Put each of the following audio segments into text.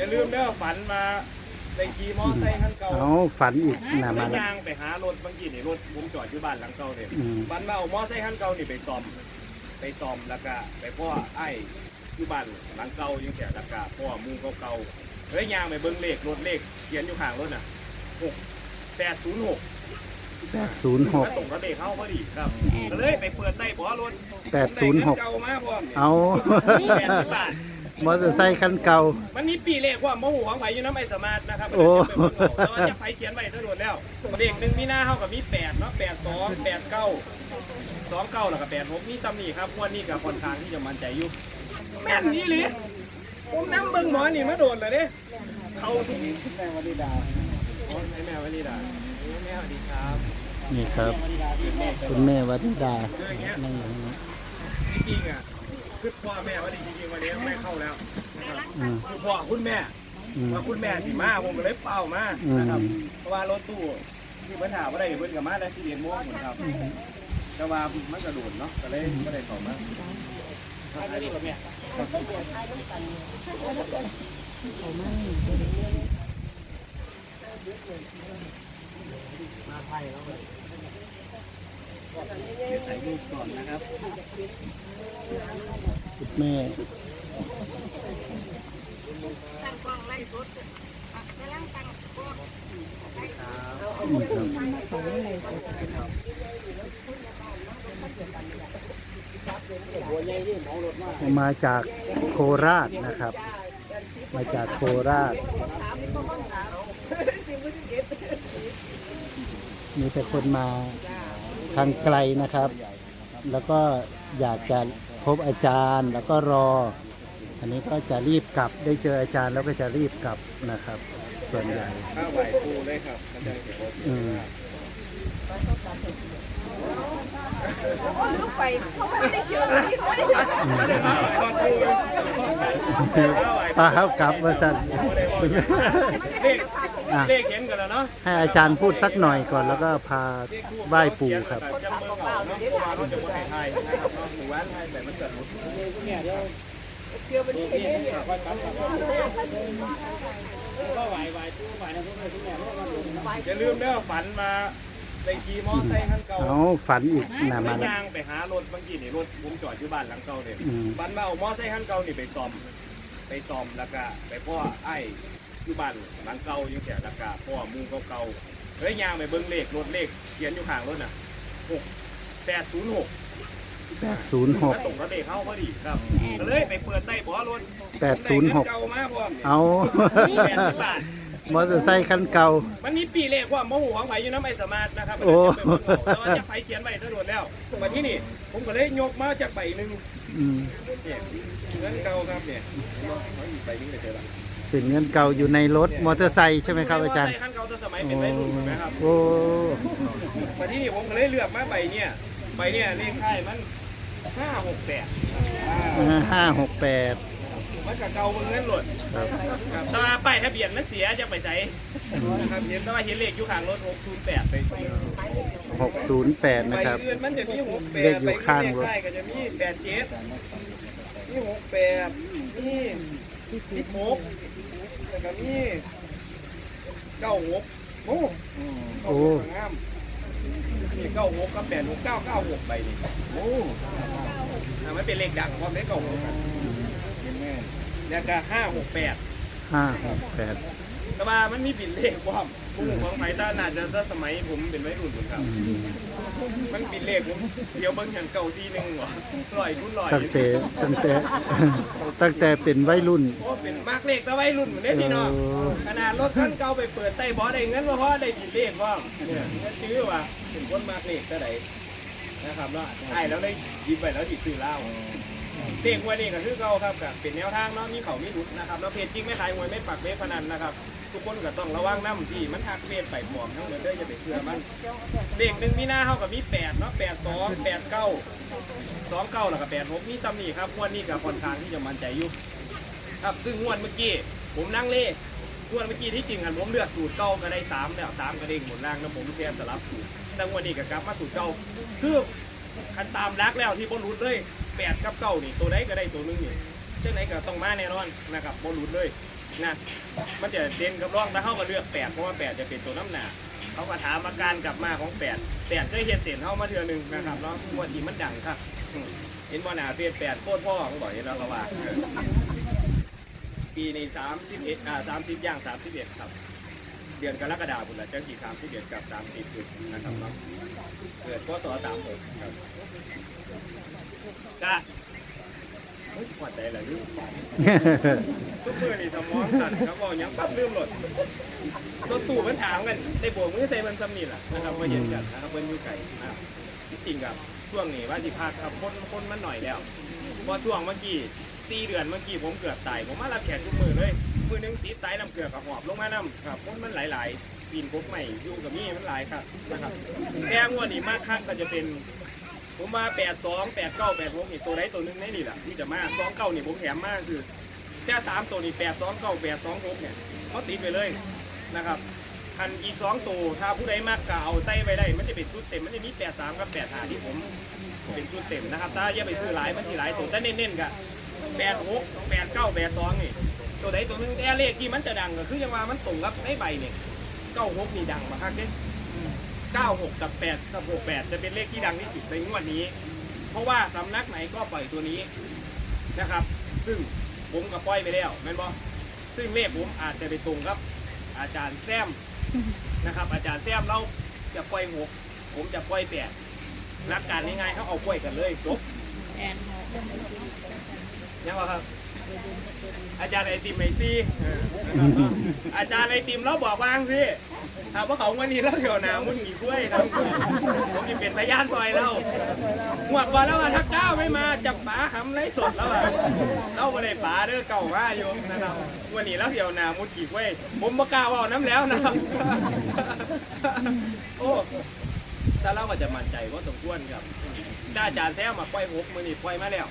อย่าลืมเด้อฝันมาไปขี่มอไซค์คันเก่าเอาฝันอีกนะไปมาแล้ว ย่างไปหารถบางทีนี่รถผมจอดอยู่บ้านหลังเก่าเนี่ยอืม ฝันมาเอามอไซค์คันเก่านี่ไปซ่อม ไปซ่อมแล้วก็ไปพ่อไอ้อยู่บ้านหลังเก่าอยู่แถวแล้วก็พ่อหมูเก่าๆเฮ้ยย่างไปเบิ่งเลขรถเลขเขียนอยู่ข้างรถน่ะหกแปดศูนย์หกแปดศูนย์หกมาตรงกับเลขเข้าพอดีครับก็เลยไปเปิดใต้บ่อรถแปดศูนย์หก ได้เงิเก่ามาพร้อมเอา แปดสิบบาท มอเตอร์ไซค์คันเก่า มันมีปีเลขว่าโมโหของไผอยู่น้ำไอสมาร์ทนะครับโอ้ แต่ว่าจะไผเขียนไว้ทั้งหมดแล้วเด็กหนึ่งมีหน้าเท่ากับมีแปดเนาะแปดสองแปดเก้าสองเก้าแล้วก็แปดหกมีซัมนี่ครับงวันนี้กับค่อนข้างที่จะมั่นใจอยู่แม่นนี่เลยผมนั่งเบิ่งหมอนี่มาโดนเลยเด้เขาทุกแม่วันดีดาแม่วันดีดาแม่วันดีครับนี่ครับคุณแม่วันิดานั่งอยู่ข้างนี้จริงๆอะ คือพ่อแม่วันดีจริงๆวันนี้ไม่เข้าแล้วนะครับอืมคือพ่อคุณแม่อืม ว่าคุณแม่สิมาผมก็เลยเป่ามานะครับเพราะว่ารถตู้ที่เพิ่นถามว่าได้เพิ่นกับมาได้ที่เรียนม่วงหมดครับ แต่ว่ามันกระโดดเนาะก็เลยไม่ได้ต่อมาอันนี้กับแม่ มาไทยแล้วถ่ายรูปก่อนนะครับคุณแม่นี่ครับมาจากโคราชนะครับ มาจากโคราช มีแต่คนมา ทางไกลนะครับ แล้วก็อยากจะพบอาจารย์แล้วก็รอ อันนี้ก็จะรีบกลับได้เจออาจารย์แล้วก็จะรีบกลับนะครับ ส่วนใหญ่ข้าวไหวปูเลยครับอาจารย์เก็บไว้อืมลูกไปเขาไม่ได้เจอนี่เขาไม่ได้เจอข้าวไหวปูข้าวไหวป้าครับกลับมาสั่น เลข เลขเห็นกันแล้วเนาะให้อาจารย์พูดสักหน่อยก่อนแล้วก็พาไหว้ปู่ครับจำเบอร์เก่าเนาะเพราะว่าเขาจะบ่ให้ทายนะครับเนาะหมู่บ้านให้แต่มันเกิดหมดเนี่ยเดี๋ยวเกี่ยวเป็นที่เนี่ยครับก็ไหวไหวตู้ไหวนะพวกนี้ทุกอย่างอย่าลืมเด้อฝันมาไปขี่มอไซค์คันเก่าเอาฝันอีกนะไปมาแล้วย่างไปหารถบางทีนี่รถผมจอดอยู่บ้านหลังเก่าเนี่ยอืมฝันมาเอามอไซค์คันเก่านี่ไปซ่อมไปซ่อมแล้วก็ไปพ่อไอ้ อยู่บ้านหลังเก่าอยู่แถวแล้วก็พ่อหมูเก่าๆเฮ้ยย่างไปเบิ่งเลขรถเลขเขียนอยู่ข้างรถน่ะหกแปดศูนย์หกแปดศูนย์หกมาตรงกับเลขเข้าพอดีครับก็เลยไปเปิดใต้บ่อรถแปดศูนย์หกเก่ามาพร้อมเอาแปดสิบบาทมอเตอร์ไซค์คันเก่า มันมีปีเลขว่าโมโหของไผอยู่น้ำไอสมาร์ทนะครับโอ้แต่ว่าจะไผเขียนไว้ทั้งหมดแล้วมาที่นี่ ผมก็เลยยกมาจากใบหนึ่งอืมเนี่ยเงินเก่าครับเนี่ยเขาอีกใบหนึงเลยเจอละ เป็นเงินเก่าอยู่ในรถมอเตอร์ไซค์ใช่ไหมครับอาจารย์ ใช่ขั้นเก่าตั้งสมัยเป็นวัยรุ่นถูกไหมครับโอ้มาที่นี่ผมก็เลยเลือกมาใบเนี่ยใบเนี่ยเลขค่ายมันห้าหกแปดห้าหกแปดมันกับเก่าเงินหลดครับครับแต่ว่าป้ายทะเบียนมันเสียจะไปใช้นะครับเห็นแต่ว่าเห็นเลขอยู่ข้างรถ608ไปหกศูนย์แปดใบนะครับอื่นมันจะมี68เลขอยู่ข้างรถใบก็จะมี87มี68มี16 แล้วก็มี96โอ้โอ้งามมี96กับ86 996ใบนี่โอ้อ่ามันเป็นเลขดังความได้96กันแล้วก็568ห้าหกแปด แต่ว่ามันมีบินเลขว่าผมของไฟต้าน่าจะถ้าสมัยผมเป็นวัยรุ่นผมครับ มันบินเลขผมเดี๋ยวเบิ่งอย่างเก่าทีหนึงวะลอยคุณลอยตั้งแต่ตั้งแต่ตั้งแต่เป็นวัยรุ่นโอ้เป็นมากเลขแต่วัยรุ่นเหมือนเด้พี่น้องโอ้ขนาดรถคันเก่าไปเปิดใต้บ่อได้เงินว่าเพราะได้บินเลขว่าเนี่ยเงินซื้อว่าเป็นคนมากเลขเท่าไหร่นะครับเนาะไอ้แล้วได้หยิบไปแล้วหยิบซื้อเหล้า เด็กวันนี้ก็คือเก่าครับกับเป็นแนวทางเนาะมีเขามีหลุดนะครับแล้วเพจจริงไม่ขายหวยไม่ปักเว็บพนันนะครับ ทุกคนก็ต้องระวังน้ำที่มันหักเฟซไปปลอมทั้งหมดเด้ออย่าไปเชื่อมันเด็กหนึ่งมีหน้าเท่ากับมีแปดเนาะแปดสองแปดเก้าสองเก้าแล้วก็แปดหกมีซัมนี่ครับงวันนี้กับค่อนข้างที่จะมั่นใจอยู่ครับซึ่งงวดเมื่อกี้ผมนั่งเล่งวดเมื่อกี้ที่จริงหันผมเลือกสูตรเก้าก็ได้สามแล้วสามก็เด้งหมดล่างแล้วผมแค่สลับสูตรแต่งวันนี้ก็กลับมาสูตรเก้าคือคันตามรักแล้วที่บอลลุดเลย แปดกับเก้านี่ตัวใดก็ได้ตัวหนึงนี่เจ้าไหนก็ต้องมาแน่นอนนะครับบอลลุดเลยนะมันจะเด่นกับร่องแล้วเขาก็เลือกแปดเพราะว่าแปดจะเป็นตัวน้ำหนาเขาก็ถามอาการกลับมาของแปดแปดได้เห็นเสียนเข้ามาเทือหนึงนะครับเนาะงวดที่มันดังครับอืมเห็นบ่หนาเปลี่ยนแปดโคตรพ่อของบ่อยแล้วก็ว่าปีในสามสิบเอ็ดอ่าสามสิบย่างสามสิบเอ็ดครับ เดือนกรกฎาคมละเจ้ากี่สามสิบเอ็ดกับสามสิบจุดนะครับเนาะเกิดพศสามหกครับ ก็เฮ้ยหัวใจเหรอลืมฝันทุกมือนี่สมองสั่นครับบอกยังปั๊บลืมหลดรถตู้มันถามกันได้โบกมือใส่มันสำนีแหละนะครับมาเย็นกันนะครับเบิ้ลมือไก่นะครับที่จริงกับช่วงนี้ว่าที่พักครับคนคนมันหน่อยแล้วพราช่วงเมื่อกี้สี่เดือนเมื่อกี้ผมเกือบตายผมมารับแขกทุกมือเลยมือหนึงตีไตน้ำเกลือกับหอบลงมาน้ำครับคนมันหลายๆปีนพกใหม่ยู่กับมี่มันหลายครับนะครับแก้งวดนี้มากข้างก็จะเป็น ผมมาแปดสองแปดเก้าแปดหกนี่ตัวใดตัวหนึงในนี่แหละที่จะมาสองเก้านี่ผมแถมมากคือแค่สามตัวนี่แปดสองเก้าแปดสองหกเนี่ยเขาติดไปเลยนะครับคันอีกสองตัวถ้าผู้ใดมากก็เอาใส่ไปได้ มันจะเป็นชุดเต็มมันจะมีแปดสามกับแปดห้าที่ผมเป็นชุดเต็มนะครับถ้าอย่าไปซื้อหลายมันทีหลายตัวแต่เน้นๆกันแปดหกแปดเก้าแปดสองนี่ตัวใดตัวหนึงแต่เลขที่มันจะดังก็คือยังว่ามันตรงกับในใบเนี่ยเก้าหกนี่ดังมาคักเด้ เก้าหกกับแปดกับหกแปดจะเป็นเลขที่ดังที่สุดในงวดนี้ เพราะว่าสำนักไหนก็ปล่อยตัวนี้นะครับ ซึ่งผมก็ปล่อยไปแล้วแม่นบอซึ่งเลขผมอาจจะไปตรงกับ อาจารย์แซมนะครับ อาจารย์แซมเราจะปล่อยหกผมจะปล่อยแปดหลักการง่ายๆเขาเอาปล่อยกันเลยจบแอนหกยังวะครับ อาจารย์ไอติมไอซี่เออนะครับเนาะอาจารย์ไอติมเราบอกวางสิถามว่าเขาวันนี้เราเดี๋ยวหนามุนกี่กล้วยครับผมจะเป็นพยานซอยเราหวดก่อนแล้วว่าถ้าก้าวไม่มาจับป๋าหำไรสดแล้วอะเราไม่ได้ป๋าเด้อเก่าว่าอยู่นะครับวันนี้เราเดี๋ยวหนามุนกี่กล้วยผมบ่กล้าว่าน้ำแล้วนะครับโอ้ถ้าเราก็จะมั่นใจว่าสมควรครับถ้าอาจารย์แท้มาปล่อยหกมือนี่ปล่อยมาแล้ว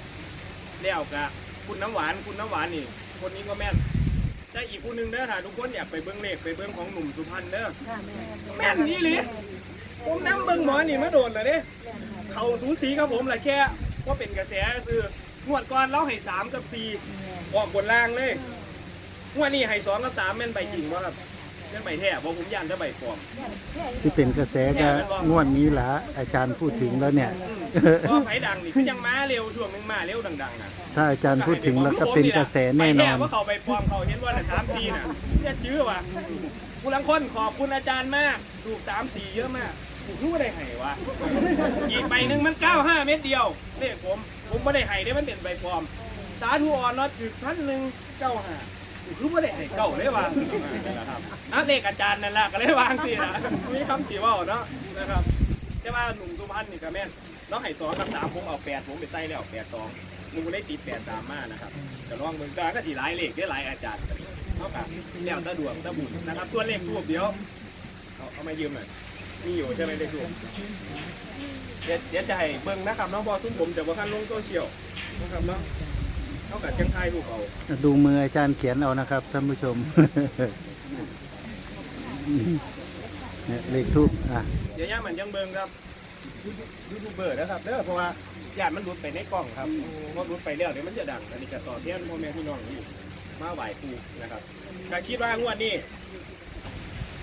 แล้วกะ คุณน้ำหวานคุณน้ำหวานนี่ คนนี้ก็แม่นแต่อีกคนนึงเด้อถ้าทุกคนอยากไปเบิ้งเลขไปเบิ้งของหนุ่มสุพรรณเด้อแม่นนี่เลยผมนั่งเบิ้งหมอนี่มาโดนเลยเด้เขาสูสีครับผมแหละแค่ว่าเป็นกระแสคืองวดก่อนเราให้สามกับสี่ออกบนล่างเลยงวดนี้ให้สองกับสามแม่นใบจริงวะครับ แม่นใบแท้บอกผมยันจะใบปลอมที่เป็นกระแสก็งวดนี้ละอาจารย์พูดถึงแล้วเนี่ยเพราะไฟดังนี่คือยังมาเร็วช่วงหนึงมาเร็วดังๆนะถ้าอาจารย์พูดถึงแล้วก็เป็นกระแสแน่นอนไปว่าเขาไปปลอมเขาเห็นว่าแต่สามสี่น่ะจะจื้อว่ะผู้ลังคนขอบคุณอาจารย์มากถูกสามสี่เยอะมากถูกรู้ว่าได้ไห้วะอีกใบหนึ่งมันเก้าห้าเม็ดเดียวเลขผมผมไม่ได้ไห้ได้มันเป็นใบปลอม สาธุอ่อนน็อตถือพันหนึ่งเก้าห้าถูก รู้ว่าได้ไห้เก้าเลยวะนะครับอะเลขอาจารย์นั่นแหละก็เลยวางสินะมีคำสีว่าเนาะนะครับแต่ว่าหนุ่มสุพรรณนี่ก็แม่นน้องไห้สองกับสามผมเอาแปดผมไปใส่แล้วแปดสองมึงได้ติดแปดสามมานะครับแต่ลองมึงก็ก็สีหลายเลขได้หลายอาจารย์นเท่ากับแล้วตะดวงตะบุญนะครับตัวเลขทูบเดียวเอาเอามายืมหน่อยมีอยู่ใช่ไหมเลขทูบเดี๋ยวเดี๋ยวจะให้เบิ่งนะครับน้องบอซึ่งผมจะว่าขั้นลงโซเชียลนะครับเนาะ เท่ากับจังไทยถูกเอาดูมืออาจารย์เขียนเอานะครับท่านผู้ชม เนี่ยเลขทูบอะเดี๋ยวย่ามันยังเบิ่งครับยูทูบเบอร์นะครับเด้อเพราะว่าญาติมันหลุดไปในกล้องครับเพราะหลุดไปแล้วเดี๋ยวมันจะดังอันนี้จะต่อเทียนพ่อแม่พี่น้องที่มาไหว้ครูนะครับก็คิดว่างวดนี้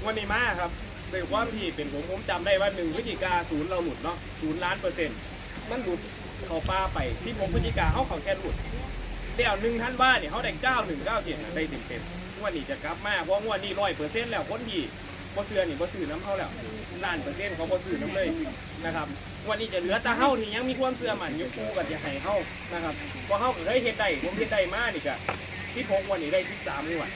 วันนี้มาครับเป็นความที่เป็นผมผมจำได้ว่าหนึ่งพฤศจิกาศูนย์เราหลุดเนาะศูนย์ล้านเปอร์เซ็นต์มันหลุดเขาป้าไปที่ผมพฤศจิกาเขาเขาแค่หลุด เดี๋ยวหนึ่งท่านบ้านเนี่ยเขาได้เก้าหนึ่งเก้าเจ็ดได้เต็มเต็มงวันนี้จะกลับมาเพราะงวดนนี้ร้อยเปอร์เซ็นต์แล้วคนที่บ่เสือนี่บ่ซื้อน้ำเขาแล้วล้านเปอร์เซ็นต์เขาบ่ซื้อน้ำเลยนะครับวันนี้จะเหลือตาเฮาที่ยังมีความเสื่อมันอยู่คู่กับจะให้เฮานะครับเพราะเฮาก็เคยเฮ็ดได้ผมเฮ็ดได้มานี่ก็ที่พกวันนี้ได้ที่สามนี่หว่า